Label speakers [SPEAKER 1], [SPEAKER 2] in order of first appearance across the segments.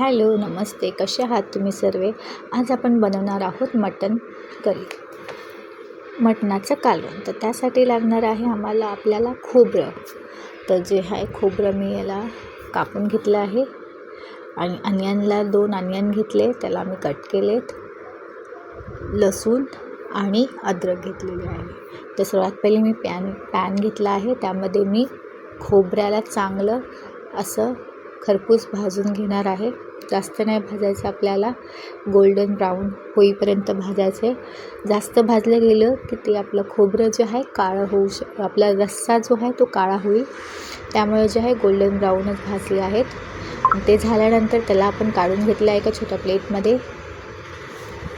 [SPEAKER 1] Hello नमस्ते. कसे आहात तुम्ही सर्व? आज आपण बनवणार आहोत मटन करी. मटणाचं कालवण. तर त्यासाठी लागणार आहे आम्हाला आपल्याला खोबरं. तर जे आहे खोबरं मी याला कापून घेतलं आहे. आणि अनियनला दोन अनियन घेतले त्याला मी कट केलेत. लसूण आणि अद्रक घेतलेले आहे. तर सर्वात पहिले मी पॅन पॅन घेतला आहे. त्यामध्ये मी खोबऱ्याला चांगलं असं खरपूस भाजून घेणार आहे. जास्त नाही भाजायचं आपल्याला. गोल्डन ब्राऊन होईपर्यंत भाजायचे. जास्त भाजलं गेलं की ते आपलं खोबरं जे आहे काळं होऊ श आपला रस्सा जो आहे तो काळा होईल. त्यामुळे जे आहे गोल्डन ब्राऊनच भाजले आहेत. ते झाल्यानंतर त्याला आपण काढून घेतलं आहे एका छोट्या प्लेटमध्ये.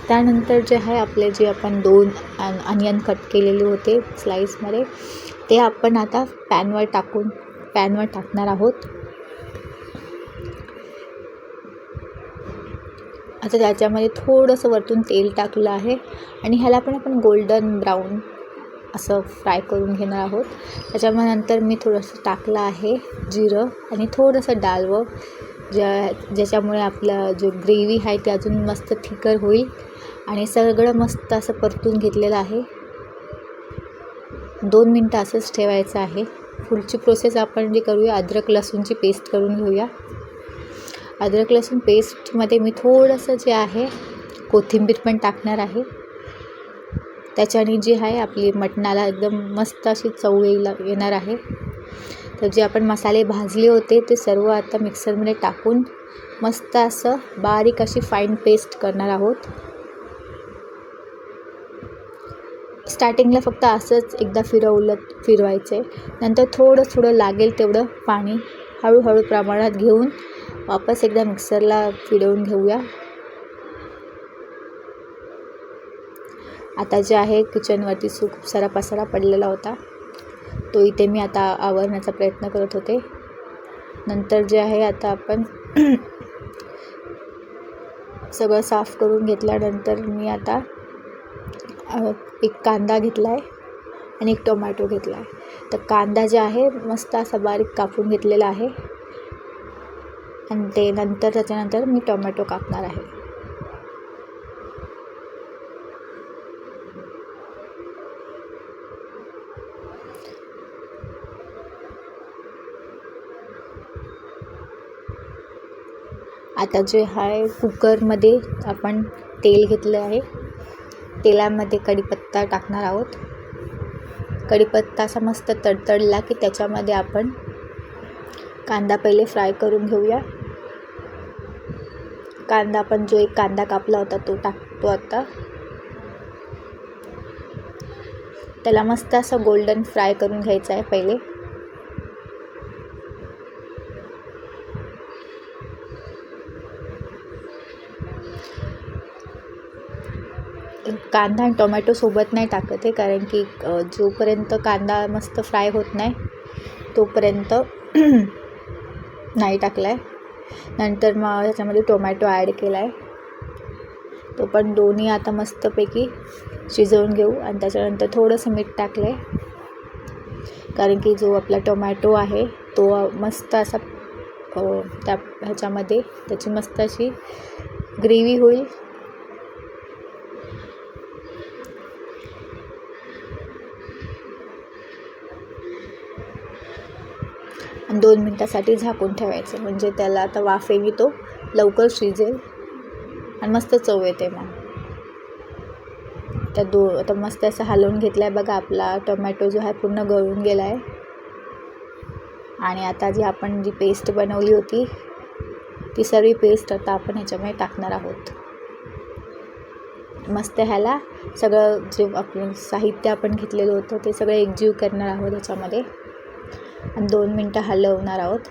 [SPEAKER 1] त्यानंतर जे आहे आपले जे आपण दोन अन अनियन कट केलेले होते स्लाईसमध्ये ते आपण आता पॅनवर टाकून पॅनवर टाकणार आहोत. आता त्याच्यामध्ये थोडंसं वरतून तेल टाकलं आहे. आणि ह्याला पण आपण गोल्डन ब्राऊन असं फ्राय करून घेणार आहोत. त्याच्यामुळे नंतर मी थोडंसं टाकलं आहे जिरं आणि थोडंसं डालवं ज्या ज्याच्यामुळे आपलं जो ग्रेव्ही आहे ते अजून मस्त थिकर होईल. आणि सगळं मस्त असं परतून घेतलेलं आहे. दोन मिनटं असंच ठेवायचं आहे. पुढची प्रोसेस आपण जे करूया अद्रक लसूणची पेस्ट करून घेऊया. अद्रक लसूण पेस्टमध्ये मी थोडंसं जे आहे कोथिंबीर पण टाकणार आहे. त्याच्याने जी आहे आपली मटणाला एकदम मस्त अशी चव येईल येणार आहे. तर जे आपण मसाले भाजले होते ते सर्व आता मिक्सरमध्ये टाकून मस्त असं बारीक अशी फाईन पेस्ट करणार आहोत. स्टार्टिंगला फक्त असंच एकदा फिरवलं फिरवायचं आहे नंतर थोडं थोडं लागेल तेवढं पाणी हळूहळू प्रमाणात घेऊन वापस एकदा मिक्सरला फिरवून घेऊया. आता जे आहे किचनवरती सु खूप सारा पसारा पडलेला होता. तो इथे मी आता आवरण्याचा प्रयत्न करत होते. नंतर जे आहे आता आपण सगळं साफ करून घेतल्यानंतर मी आता एक कांदा घेतला आहे आणि एक टोमॅटो घेतला आहे तर कांदा जे आहे मस्त असा बारीक कापून घेतलेला आहे. आणि ते नंतर त्याच्यानंतर मी टोमॅटो कापणार आहे. आता जे आहे कुकरमध्ये आपण तेल घेतलं आहे तेलामध्ये कढीपत्ता टाकणार आहोत. कढीपत्ता असा मस्त तडतडला की त्याच्यामध्ये आपण कांदा पहिले फ्राय करून घेऊया. कांदा आपण जो एक कांदा कापला होता तो टाकतो आता. त्याला मस्त असं गोल्डन फ्राय करून घ्यायचं आहे पहिले. कांदा आणि टोमॅटो सोबत नाही टाकत आहे कारण की जोपर्यंत कांदा मस्त फ्राय होत नाही तोपर्यंत नाही टाकला आहे नंतर मग त्याच्यामध्ये टोमॅटो ॲड केला आहे. तो पण दोन्ही आता मस्तपैकी शिजवून घेऊ आणि त्याच्यानंतर थोडंसं मीठ टाकलं आहे. कारण की जो आपला टोमॅटो आहे तो मस्त असा त्या ह्याच्यामध्ये त्याची मस्त अशी ग्रेव्ही होईल. दोन मिनटासाठी झाकून ठेवायचं. म्हणजे त्याला आता वाफेने तो लवकर शिजेल आणि मस्त चव येते मग. त्या दो आता मस्त असं हलवून घेतलं आहे बघा आपला टोमॅटो जो आहे पूर्ण गळून गेला आहे आणि आता जी आपण जी पेस्ट बनवली होती ती सर्व पेस्ट आता आपण ह्याच्यामध्ये टाकणार आहोत. मस्त ह्याला सगळं जे आपलं साहित्य आपण घेतलेलं होतं ते सगळं एकजीव करणार आहोत ह्याच्यामध्ये आणि दोन मिनटं हलवणार आहोत.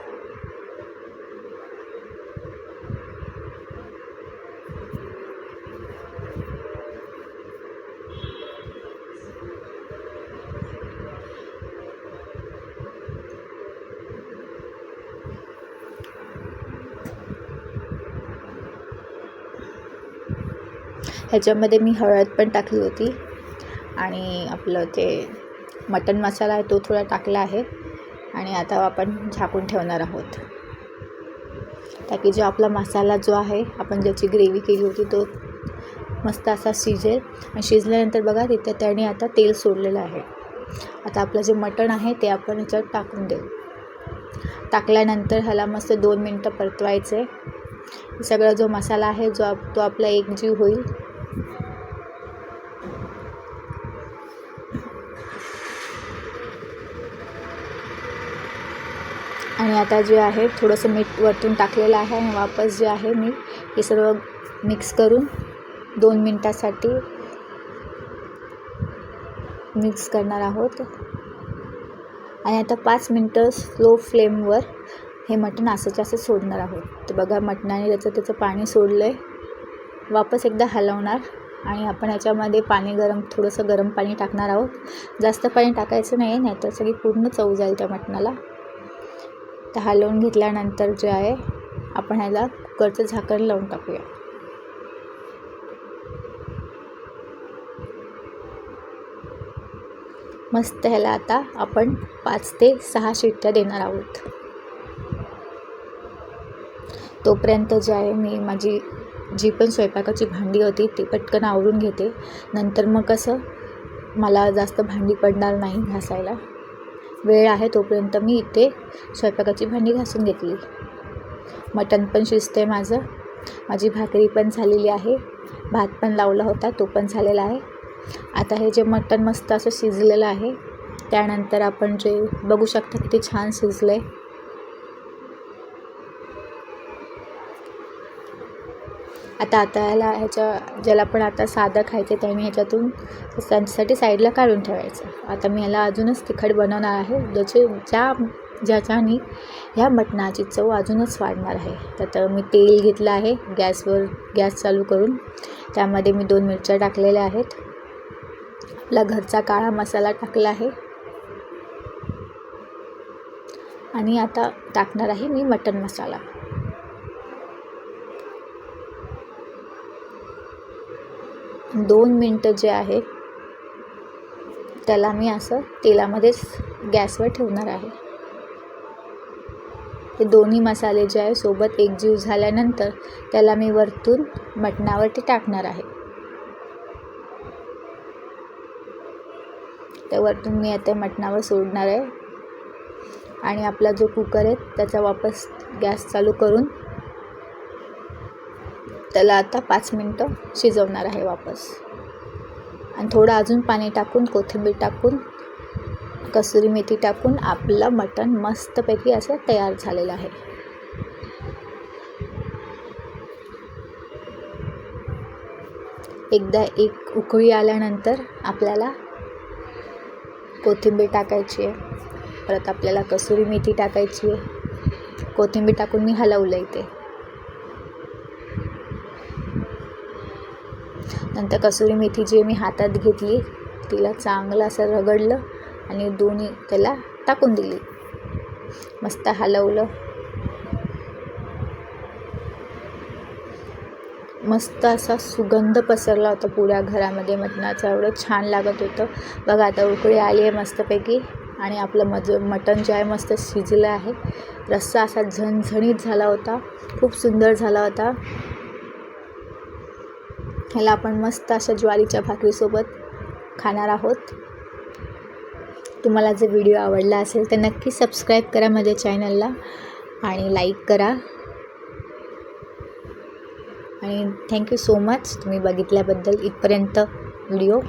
[SPEAKER 1] ह्याच्यामध्ये मी हळद पण टाकली होती. आणि आपलं ते मटन मसाला आहे तो थोडा टाकला आहे. आणि आता आपण झाकून ठेवणार आहोत. ताकी जो आपला मसाला जो आहे आपण ज्याची ग्रेव्ही केली होती तो मस्त असा शिजेल. आणि शिजल्यानंतर बघा तिथे त्याने आता तेल सोडलेलं आहे. आता आपलं जे मटण आहे ते आपण ह्याच्यात टाकून देऊ. टाकल्यानंतर ह्याला मस्त दोन मिनटं परतवायचं. आहे सगळा जो मसाला आहे जो आप तो आपला एकजीव होईल आणि आता जे आहे थोडंसं मीठ वरतून टाकलेलं आहे आणि वापस जे आहे मी हे सर्व मिक्स करून दोन मिनटासाठी मिक्स करणार आहोत. आणि आता पाच मिनटं स्लो फ्लेमवर हे मटण असंच्या असं सोडणार आहोत. तर बघा मटणाने त्याचं त्याचं पाणी सोडलं आहे वापस एकदा हलवणार आणि आपण याच्यामध्ये पाणी गरम थोडंसं गरम पाणी टाकणार आहोत. जास्त पाणी टाकायचं नाही आहे नाहीतर सगळी पूर्ण चव जाईल त्या मटणाला. तर हलवून घेतल्यानंतर जे आहे आपण ह्याला कुकरचं झाकण लावून टाकूया. मस्त ह्याला आता आपण पाच ते सहा शिट्ट्या देणार आहोत. तोपर्यंत जे आहे मी माझी जी पण स्वयंपाकाची भांडी होती ती पटकन आवरून घेते. नंतर मग कसं मला जास्त भांडी पडणार नाही घासायला. वेळ आहे तोपर्यंत मी इथे स्वयंपाकाची भांडी घासून घेतली. मटण पण शिजते माझं. माझी भाकरी पण झालेली आहे. भात पण लावला होता तो पण झालेला आहे. आता हे जे मटण मस्त असं शिजलेलं आहे त्यानंतर आपण जे बघू शकता किती छान शिजलं आहे आता आता याला ह्याच्या ज्याला पण आता साधं खायचं आहे त्याने ह्याच्यातून त्यांच्यासाठी साईडला काढून ठेवायचं. आता मी ह्याला अजूनच तिखट बनवणार आहे. ज्याचे ज्या ज्याच्याने ह्या मटणाची चव अजूनच वाढणार आहे. तर मी तेल घेतलं आहे गॅसवर गॅस चालू करून. त्यामध्ये मी दोन मिरच्या टाकलेल्या आहेत. आपला घरचा काळा मसाला टाकला आहे. आणि आता टाकणार आहे मी मटन मसाला. दोन मिनटं जे आहे त्याला मी असं तेलामध्येच गॅसवर ठेवणार आहे. हे दोन्ही मसाले जे आहे सोबत एकजीव झाल्यानंतर त्याला मी वरतून मटणावरती टाकणार आहे. त्या वरतून मी आता मटणावर सोडणार आहे. आणि आपला जो कुकर आहे त्याचा वापस गॅस चालू करून त्याला आता पाच मिनटं शिजवणार आहे वापस. आणि थोडं अजून पाणी टाकून कोथिंबीर टाकून कसुरी मेथी टाकून आपलं मटण मस्तपैकी असं तयार झालेलं आहे. एकदा एक उकळी आल्यानंतर आपल्याला कोथिंबीर टाकायची आहे. परत आपल्याला कसुरी मेथी टाकायची आहे. कोथिंबीर टाकून मी हलवलं इथे नंतर कसुरी मेथी जी मी हातात घेतली तिला चांगलं असं रगडलं आणि दोन्ही त्याला टाकून दिली. मस्त हलवलं. मस्त असा सुगंध पसरला होता पुऱ्या घरामध्ये. मटणाचं एवढं छान लागत होतं. बघा आता उकळी आली आहे मस्तपैकी आणि आपलं मज मटण जे आहे मस्त शिजलं आहे. रस्सा असा झणझणीत झाला होता. खूप सुंदर झाला होता. ह्याला आपण मस्त अशा ज्वारीच्या भाकरीसोबत खाणार आहोत. तुम्हाला जर व्हिडिओ आवडला असेल तर नक्की सबस्क्राईब करा माझ्या चॅनलला आणि लाईक करा. आणि थँक्यू सो मच तुम्ही बघितल्याबद्दल इथपर्यंत व्हिडिओ